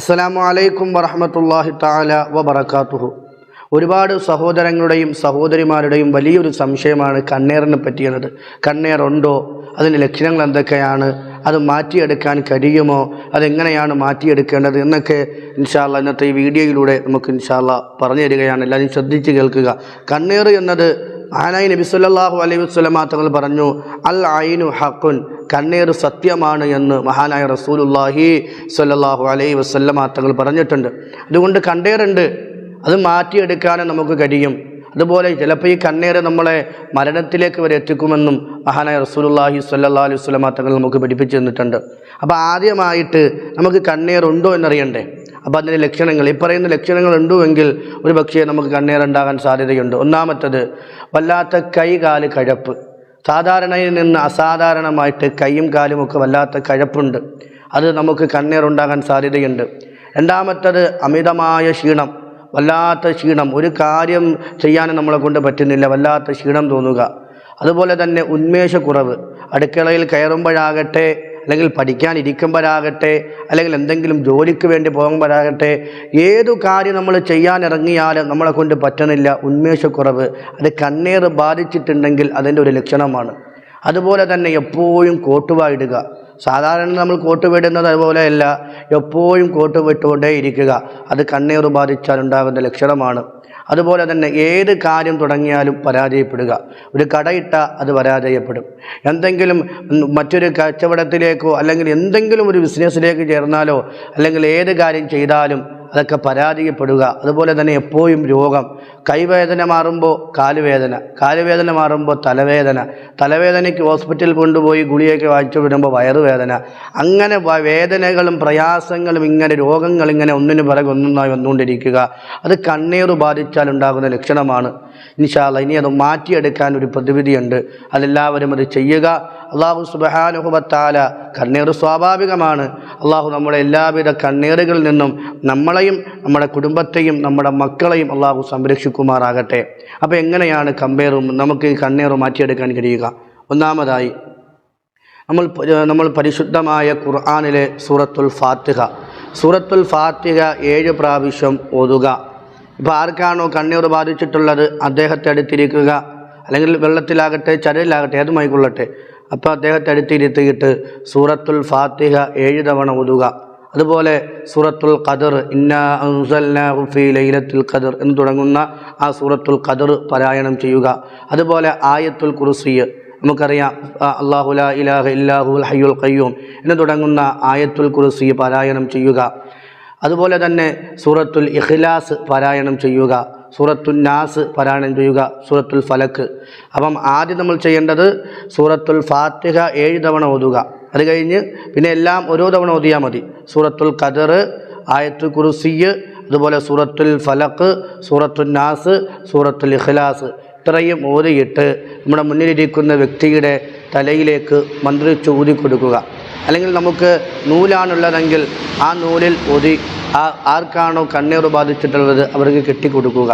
അസ്സലാമു അലൈക്കും വറഹമത്തല്ലാഹി താല വബർക്കാത്തുഹു ഒരുപാട് സഹോദരങ്ങളുടെയും സഹോദരിമാരുടെയും വലിയൊരു സംശയമാണ് കണ്ണേറിനെ പറ്റിയത് കണ്ണേറുണ്ടോ? അതിന്റെ ലക്ഷണങ്ങൾ എന്തൊക്കെയാണ്? അത് മാറ്റിയെടുക്കാൻ കഴിയുമോ? അതെങ്ങനെയാണ് മാറ്റിയെടുക്കേണ്ടത്? എന്നൊക്കെ ഇൻഷാല്ല ഇന്നത്തെ ഈ വീഡിയോയിലൂടെ നമുക്ക് ഇൻഷാല്ല പറഞ്ഞു തരികയാണ്. എല്ലാവരും ശ്രദ്ധിച്ച് കേൾക്കുക. കണ്ണേർ എന്നത് മഹാനായി നബി സല്ലല്ലാഹു അലൈഹി വസല്ലമ തങ്ങൾ പറഞ്ഞു അൽ ഐനു ഹക്കുൻ കണ്ണീർ സത്യമാണ് എന്ന് മഹാനായ റസൂലുള്ളാഹി സല്ലാഹു അലൈഹി വസല്ലമ തങ്ങൾ പറഞ്ഞിട്ടുണ്ട്. അതുകൊണ്ട് കണ്ണീറുണ്ട് അത് മാറ്റിയെടുക്കാനും നമുക്ക് കഴിയും. അതുപോലെ ചിലപ്പോൾ ഈ കണ്ണീർ നമ്മളെ മരണത്തിലേക്ക് വരെ എത്തിക്കുമെന്നും മഹാനായ റസൂലുള്ളാഹി സല്ലാ അലൈഹി വസല്ലമ തങ്ങൾ നമുക്ക് പഠിപ്പിച്ചു തന്നിട്ടുണ്ട്. അപ്പോൾ ആദ്യമായിട്ട് നമുക്ക് കണ്ണീർ ഉണ്ടോ എന്നറിയണ്ടേ? അപ്പോൾ അതിന്റെ ലക്ഷണങ്ങൾ ഈ പറയുന്ന ലക്ഷണങ്ങൾ ഉണ്ടുവെങ്കിൽ ഒരു പക്ഷേ നമുക്ക് കണ്ണീറുണ്ടാകാൻ സാധ്യതയുണ്ട്. ഒന്നാമത്തത് വല്ലാത്ത കൈ കാൽ കഴപ്പ്. സാധാരണയിൽ നിന്ന് അസാധാരണമായിട്ട് കൈയും കാലും ഒക്കെ വല്ലാത്ത കഴപ്പുണ്ട്. അത് നമുക്ക് കണ്ണീറുണ്ടാകാൻ സാധ്യതയുണ്ട്. രണ്ടാമത്തത് അമിതമായ ക്ഷീണം. വല്ലാത്ത ക്ഷീണം. ഒരു കാര്യം ചെയ്യാനും നമ്മളെ കൊണ്ട് പറ്റുന്നില്ല. വല്ലാത്ത ക്ഷീണം തോന്നുക. അതുപോലെ തന്നെ ഉന്മേഷക്കുറവ്. അടുക്കളയിൽ കയറുമ്പോഴാകട്ടെ അല്ലെങ്കിൽ പഠിക്കാൻ ഇരിക്കുമ്പോഴാകട്ടെ അല്ലെങ്കിൽ എന്തെങ്കിലും ജോലിക്ക് വേണ്ടി പോകുമ്പോഴാകട്ടെ ഏതു കാര്യം നമ്മൾ ചെയ്യാൻ ഇറങ്ങിയാലും നമ്മളെ കൊണ്ട് പറ്റണില്ല ഉന്മേഷക്കുറവ്. അത് കണ്ണീർ ബാധിച്ചിട്ടുണ്ടെങ്കിൽ അതിന്റെ ഒരു ലക്ഷണമാണ്. അതുപോലെ തന്നെ എപ്പോഴും കോട്ടുവായിടുക. സാധാരണ നമ്മൾ കോട്ട് വിടുന്നത് അതുപോലെയല്ല എപ്പോഴും കോട്ട് വിട്ടുകൊണ്ടേ ഇരിക്കുക. അത് കണ്ണീർ ബാധിച്ചാൽ ഉണ്ടാകുന്ന ലക്ഷണമാണ്. അതുപോലെ തന്നെ ഏത് കാര്യം തുടങ്ങിയാലും പരാജയപ്പെടുക. ഒരു കടയിട്ട അത് പരാജയപ്പെടും. എന്തെങ്കിലും മറ്റൊരു കച്ചവടത്തിലേക്കോ അല്ലെങ്കിൽ എന്തെങ്കിലും ഒരു ബിസിനസ്സിലേക്ക് ചേർന്നാലോ അല്ലെങ്കിൽ ഏത് കാര്യം ചെയ്താലും അതൊക്കെ പരാജയപ്പെടുക. അതുപോലെ തന്നെ എപ്പോഴും രോഗം. കൈവേദന മാറുമ്പോൾ കാലുവേദന കാലുവേദന മാറുമ്പോൾ തലവേദന തലവേദനയ്ക്ക് ഹോസ്പിറ്റലിൽ കൊണ്ടുപോയി ഗുളിയൊക്കെ വായിച്ചു വിടുമ്പോൾ വയറുവേദന. അങ്ങനെ വേദനകളും പ്രയാസങ്ങളും ഇങ്ങനെ രോഗങ്ങൾ ഇങ്ങനെ ഒന്നിനു പിറകെ ഒന്നൊന്നായി വന്നുകൊണ്ടിരിക്കുക. അത് കണ്ണീർ ബാധിച്ചാൽ ഉണ്ടാകുന്ന ലക്ഷണമാണ്. ഇൻഷാല്ല ഇനി അത് മാറ്റിയെടുക്കാൻ ഒരു പ്രതിവിധിയുണ്ട്. അതെല്ലാവരും അത് ചെയ്യുക. അള്ളാഹു സുബഹാനുഹുബത്താല കണ്ണീർ സ്വാഭാവികമാണ്. അള്ളാഹു നമ്മുടെ എല്ലാവിധ കണ്ണീറുകളിൽ നിന്നും നമ്മളെയും നമ്മുടെ കുടുംബത്തെയും നമ്മുടെ മക്കളെയും അള്ളാഹു സംരക്ഷിക്കുമാറാകട്ടെ. അപ്പോൾ എങ്ങനെയാണ് കമ്പയറും നമുക്ക് ഈ കണ്ണീർ മാറ്റിയെടുക്കാൻ കഴിയുക? ഒന്നാമതായി നമ്മൾ നമ്മൾ പരിശുദ്ധമായ ഖുർആാനിലെ സൂറത്തുൽ ഫാത്തിഹ. സൂറത്തുൽ ഫാത്തിഹ ഏഴ് പ്രാവശ്യം ഓതുക. ഇപ്പോൾ ആർക്കാണോ കണ്ണീർ ബാധിച്ചിട്ടുള്ളത് അദ്ദേഹത്തെ അടുത്തിരിക്കുക. അല്ലെങ്കിൽ വെള്ളത്തിലാകട്ടെ ചരലിലാകട്ടെ ഏതുമായിക്കൊള്ളട്ടെ. അപ്പോൾ അദ്ദേഹത്തെ അടുത്തിരുത്തിയിട്ട് സൂറത്തുൽ ഫാത്തിഹ ഏഴ് തവണ ഒതുക അതുപോലെ സൂറത്തുൽ ഖദർ ഇന്നാ അൻസൽനാഹു ലൈലത്തുൽ ഖദർ എന്ന് തുടങ്ങുന്ന ആ സൂറത്തുൽ ഖദർ പാരായണം ചെയ്യുക. അതുപോലെ ആയത്തുൽ കുർസിയ് നമുക്കറിയാം അള്ളാഹുല ഇലാഹ ഇല്ലാഹുൽ ഹയ്യുൽ ഖയ്യൂം എന്ന് തുടങ്ങുന്ന ആയത്തുൽ കുർസി പാരായണം ചെയ്യുക. അതുപോലെ തന്നെ സൂറത്തുൽ ഇഖ്ലാസ് പാരായണം ചെയ്യുക സൂറത്തുൽ നാസ് പാരായണം ചെയ്യുക സൂറത്തുൽ ഫലക്ക് അപ്പം ആദ്യം നമ്മൾ ചെയ്യേണ്ടത് സൂറത്തുൽ ഫാത്തിഹ ഏഴ് തവണ ഓതുക. അത് കഴിഞ്ഞ് പിന്നെ എല്ലാം ഓരോ തവണ ഓതിയാൽ മതി. സൂറത്തുൽ ഖദർ ആയത്തുൽ കുറുസിയ് അതുപോലെ സൂറത്തുൽ ഫലക്ക് സൂറത്തുൽ നാസ് സൂറത്തുൽ ഇഖ്ലാസ്. ഇത്രയും ഓതിയിട്ട് നമ്മുടെ മുന്നിലിരിക്കുന്ന വ്യക്തിയുടെ തലയിലേക്ക് മന്ത്രിച്ച് ഊതി കൊടുക്കുക അല്ലെങ്കിൽ നമുക്ക് നൂലാണുള്ളതെങ്കിൽ ആ നൂലിൽ ഒതി ആ ആർക്കാണോ കണ്ണീർ ബാധിച്ചിട്ടുള്ളത് അവർക്ക് കെട്ടിക്കൊടുക്കുക.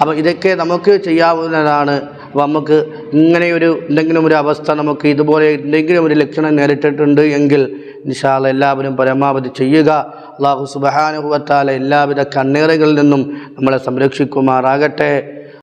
അപ്പോൾ ഇതൊക്കെ നമുക്ക് ചെയ്യാവുന്നതാണ്. അപ്പോൾ നമുക്ക് ഇങ്ങനെയൊരു എന്തെങ്കിലും ഒരു അവസ്ഥ നമുക്ക് ഇതുപോലെ എന്തെങ്കിലും ഒരു ലക്ഷണം നേരിട്ടിട്ടുണ്ട് എങ്കിൽ നിഷാല എല്ലാവരും പരമാവധി ചെയ്യുക. അള്ളാഹു സുബഹാനുഭവത്താല എല്ലാവിധ കണ്ണീറുകളിൽ നിന്നും നമ്മളെ സംരക്ഷിക്കുമാറാകട്ടെ.